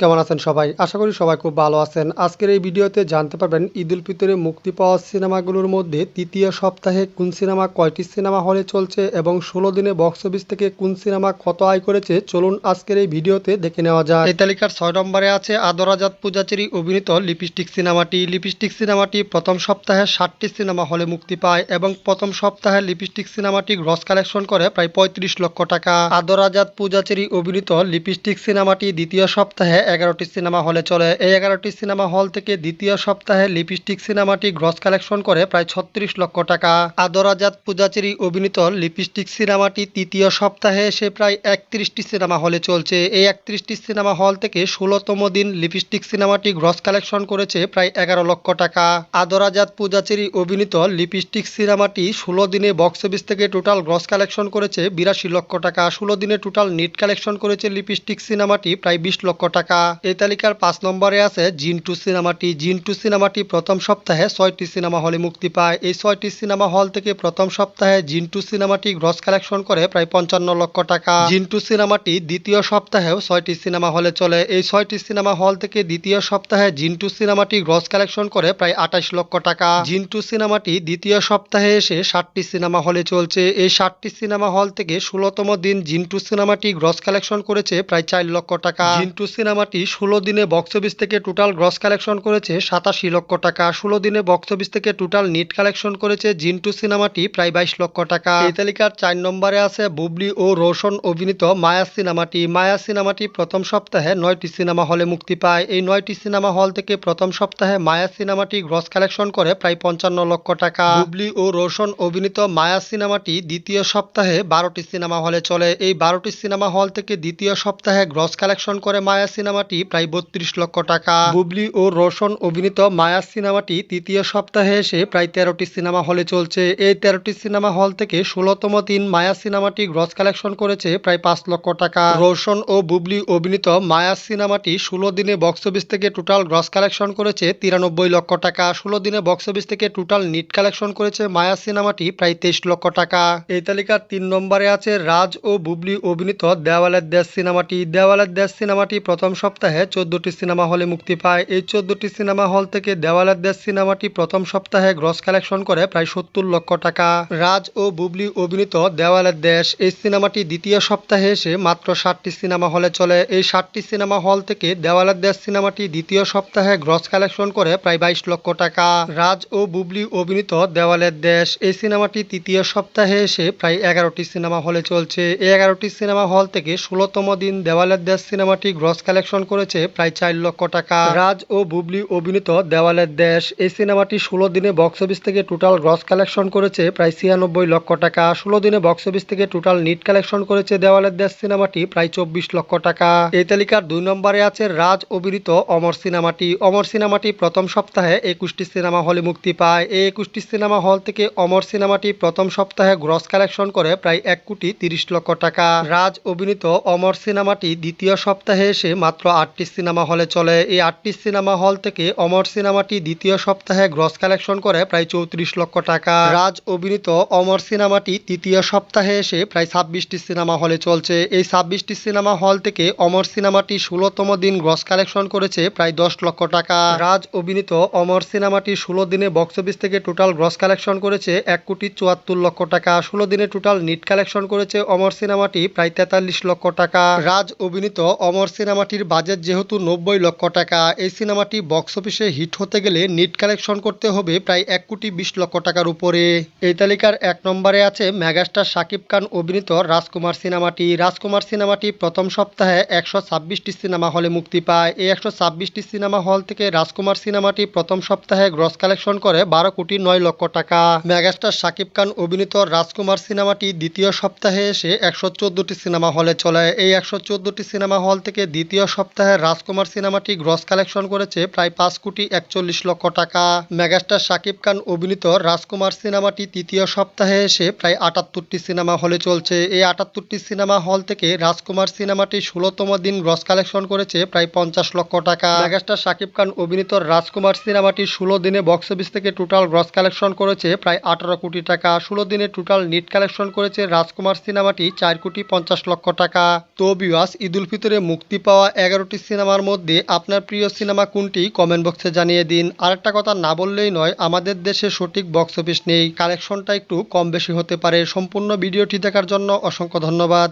কেমন আছেন সবাই? আশা করি সবাই খুব ভালো আছেন। আজকের এই ভিডিওতে জানতে পারবেন, ঈদ উল ফিতরে মুক্তি পাওয়া সিনেমাগুলোর মধ্যে তৃতীয় সপ্তাহে কোন সিনেমা কয়টি সিনেমা হলে চলছে এবং ষোলো দিনে বক্স অফিস থেকে কোন সিনেমা কত আয় করেছে? চলুন আজকের এই ভিডিওতে দেখে নেওয়া যায় এই তালিকার ছয় নম্বরে আছে আদরাজাত পূজাচেরি অভিনীত লিপস্টিক সিনেমাটি। লিপস্টিক সিনেমাটি প্রথম সপ্তাহে ষাটটি সিনেমা হলে মুক্তি পায় এবং প্রথম সপ্তাহে লিপস্টিক সিনেমাটি গ্রস কালেকশন করে প্রায় পঁয়ত্রিশ লক্ষ টাকা। আদরাজাত পূজাচেরি অভিনীত লিপস্টিক সিনেমাটি দ্বিতীয় সপ্তাহে এগারোটি সিনেমা হলে চলে। এই এগারোটি সিনেমা হল থেকে দ্বিতীয় সপ্তাহে লিপস্টিক সিনেমাটি গ্রস কালেকশন করে প্রায় ছত্রিশ লক্ষ টাকা। আদরাজাত পূজাচেরি অভিনীত লিপস্টিক সিনেমাটি তৃতীয় সপ্তাহে এসে প্রায় একত্রিশটি সিনেমা হলে চলছে। এই একত্রিশটি সিনেমা হল থেকে ষোলোতম দিন লিপস্টিক সিনেমাটি গ্রস কালেকশন করেছে প্রায় এগারো লক্ষ টাকা। আদরাজাত পূজাচেরি অভিনীত লিপস্টিক সিনেমাটি ষোলো দিনে বক্স অফিস থেকে টোটাল গ্রস কালেকশন করেছে বিরাশি লক্ষ টাকা। ষোলো দিনে টোটাল নিট কালেকশন করেছে লিপস্টিক সিনেমাটি প্রায় বিশ লক্ষ টাকা। এই তালিকার পাঁচ নম্বরে আছে জিন্টু সিনেমাটি। জিন্টু সিনেমাটি প্রথম সপ্তাহে ছয়টি সিনেমা হলে মুক্তি পায়। এই ছয়টি সিনেমা হল থেকে প্রথম সপ্তাহে জিন্টু সিনেমাটি গ্রস কালেকশন করে প্রায় পঞ্চান্ন লক্ষ টাকা। জিন্টু সিনেমাটি দ্বিতীয় সপ্তাহেও ছয়টি সিনেমা হলে চলে। এই ছয়টি সিনেমা হল থেকে দ্বিতীয় সপ্তাহে জিন্টু সিনেমাটি গ্রস কালেকশন করে প্রায় আঠাশ লক্ষ টাকা। জিন্টু সিনেমাটি দ্বিতীয় সপ্তাহে এসে ষাটটি সিনেমা হলে চলছে। এই ষাটটি সিনেমা হল থেকে ষোলতম দিন জিন্টু সিনেমাটি গ্রস কালেকশন করেছে প্রায় চার লক্ষ টাকা। জিন্টু সিনেমাটি ষোলো দিনে বক্স অফিস থেকে টোটাল গ্রস কালেকশন করেছে সাতাশি লক্ষ টাকা। ষোলো দিনে বক্স অফিস থেকে টোটাল নিট কালেকশন করেছে জিন্টু সিনেমাটি প্রায় বাইশ লক্ষ টাকা। এই তালিকার চার নম্বরে আছে বুবলি ও রোশন অভিনীত মায়া সিনেমাটি। মায়া সিনেমাটি প্রথম সপ্তাহে নয়টি সিনেমা হলে মুক্তি পায়। এই নয়টি সিনেমা হল থেকে প্রথম সপ্তাহে মায়া সিনেমাটি গ্রস কালেকশন করে প্রায় পঞ্চান্ন লক্ষ টাকা। বুবলি ও রোশন অভিনীত মায়া সিনেমাটি দ্বিতীয় সপ্তাহে বারোটি সিনেমা হলে চলে। এই বারোটি সিনেমা হল থেকে দ্বিতীয় সপ্তাহে গ্রস কালেকশন করে মায়া সিনেমাটি প্রায় বত্রিশ লক্ষ টাকা। বুবলি ও রোশন অভিনীত মায়া সিনেমাটি তৃতীয় সপ্তাহে এসে প্রায় তেরোটি সিনেমা হলে চলছে। এই তেরোটি সিনেমা হল থেকে ষোলোতম দিন মায়া সিনেমাটি গ্রস কালেকশন করেছে প্রায় পাঁচ লক্ষ টাকা। রোশন ও বুবলি অভিনীত মায়া সিনেমাটি ষোলো দিনে বক্স অফিস থেকে টোটাল গ্রস কালেকশন করেছে তিরানব্বই লক্ষ টাকা। ষোলো দিনে বক্স অফিস থেকে টোটাল নিট কালেকশন করেছে মায়া সিনেমাটি প্রায় তেইশ লক্ষ টাকা। এই তালিকার তিন নম্বরে আছে রাজ ও বুবলি অভিনীত দেওয়ালের দেশ সিনেমাটি। দেওয়ালের দেশ সিনেমাটি প্রথম সপ্তাহে চোদ্দটি সিনেমা হলে মুক্তি পায়। এই চোদ্দটি সিনেমা হল থেকে দেওয়ালের দেশ সিনেমাটি প্রথম সপ্তাহে গ্রস কালেকশন করে প্রায় সত্তর লক্ষ টাকা। রাজ ও বুবলি অভিনীত দেওয়ালের দেশ। এই সিনেমাটি দ্বিতীয় সপ্তাহে এসে মাত্র ষাটটি সিনেমা হলে চলে। এই ষাটটি সিনেমা হল থেকে দেওয়ালের দেশ সিনেমাটি দ্বিতীয় সপ্তাহে গ্রস কালেকশন করে প্রায় বাইশ লক্ষ টাকা। রাজ ও বুবলি অভিনীত দেওয়ালের দেশ। এই সিনেমাটি তৃতীয় সপ্তাহে এসে প্রায় এগারোটি সিনেমা হলে চলছে। এই এগারোটি সিনেমা হল থেকে ষোলোতম দিন দেওয়ালের দেশ সিনেমাটি গ্রস কালেকশন করেছে প্রায় চার লক্ষ টাকা। রাজ ও বুবলি অভিনীত দেওয়ালের দেশ। এই সিনেমাটি ষোলো দিনে বক্স অফিস থেকে টোটাল গ্রস কালেকশন করেছে প্রায় ছিয়ানব্বই লক্ষ টাকা। ষোলো দিনে বক্স অফিস থেকে টোটাল নিট কালেকশন করেছে দেওয়ালের দেশ সিনেমাটি প্রায় চব্বিশ লক্ষ টাকা। এই তালিকার দুই নম্বরে আছে রাজ অভিনীত অমর সিনেমাটি। অমর সিনেমাটি প্রথম সপ্তাহে একুশটি সিনেমা হলে মুক্তি পায়। এই একুশটি সিনেমা হল থেকে অমর সিনেমাটি প্রথম সপ্তাহে গ্রস কালেকশন করে প্রায় এক কোটি তিরিশ লক্ষ টাকা। রাজ অভিনীত অমর সিনেমাটি দ্বিতীয় সপ্তাহে এসে মাত্র আটটি সিনেমা হলে চলে। এই আটটি সিনেমা হল থেকে অমর সিনেমাটি দ্বিতীয় সপ্তাহে গ্রস কালেকশন করে প্রায় চৌত্রিশ লক্ষ টাকা। রাজ অভিনীত অমর সিনেমাটি তৃতীয় সপ্তাহে এসে প্রায় ছাব্বিশটি সিনেমা হলে চলছে। এই ছাব্বিশটি সিনেমা হল থেকে অমর সিনেমাটি ষোলোতম দিন গ্রস কালেকশন করেছে প্রায় দশ লক্ষ টাকা। রাজ অভিনীত অমর সিনেমাটি ষোলো দিনে বক্স অফিস থেকে টোটাল গ্রস কালেকশন করেছে এক কোটি চুয়াত্তর লক্ষ টাকা। ষোলো দিনে টোটাল নিট কালেকশন করেছে অমর সিনেমাটি প্রায় তেতাল্লিশ লক্ষ টাকা। রাজ অভিনীত অমর সিনেমাটির বাজেট যেহেতু নব্বই লক্ষ টাকা, এই সিনেমাটি বক্স অফিসে হিট হতে গেলে নিট কালেকশন করতে হবে প্রায় এক কোটি বিশ লক্ষ টাকার উপরে। এই তালিকার এক নম্বরে আছে মেগাস্টার শাকিব খান অভিনীত রাজকুমার সিনেমাটি। রাজকুমার সিনেমাটি প্রথম সপ্তাহে একশো ছাব্বিশটি সিনেমা হলে মুক্তি পায়। এই একশো ছাব্বিশটি সিনেমা হল থেকে রাজকুমার সিনেমাটি প্রথম সপ্তাহে গ্রস কালেকশন করে বারো কোটি নয় লক্ষ টাকা। মেগাস্টার শাকিব খান অভিনীত রাজকুমার সিনেমাটি দ্বিতীয় সপ্তাহে এসে একশো চোদ্দটি সিনেমা হলে চলে। এই একশো চোদ্দটি সিনেমা হল থেকে দ্বিতীয় সপ্তাহে রাজকুমার সিনেমাটি গ্রস কালেকশন করেছে প্রায় পাঁচ কোটি একচল্লিশ লক্ষ টাকা। মেগাস্টার শাকিব খান অভিনীত রাজকুমার সিনেমাটি তৃতীয় সপ্তাহে এসে প্রায় আটাত্তরটি সিনেমা হলে চলছে। এই আটাত্তরটি সিনেমা হল থেকে রাজকুমার সিনেমাটি ষোলোতম দিন গ্রস কালেকশন করেছে প্রায় পঞ্চাশ লক্ষ টাকা। মেগাস্টার শাকিব খান অভিনীত রাজকুমার সিনেমাটি ষোলো দিনে বক্স অফিস থেকে টোটাল গ্রস কালেকশন করেছে প্রায় আঠারো কোটি টাকা। ষোলো দিনে টোটাল নিট কালেকশন করেছে রাজকুমার সিনেমাটি চার কোটি পঞ্চাশ লক্ষ টাকা। তো বিওয়াস ঈদ উল ফিতরে মুক্তি পাওয়া দেওয়া এগারোটি সিনেমার মধ্যে আপনার প্রিয় সিনেমা কোনটি কমেন্ট বক্সে জানিয়ে দিন। আরেকটা কথা না বললেই নয়, আমাদের দেশে সঠিক বক্স অফিস নেই। কালেকশনটা একটু কম বেশি হতে পারে। সম্পূর্ণ ভিডিওটি দেখার জন্য অসংখ্য ধন্যবাদ।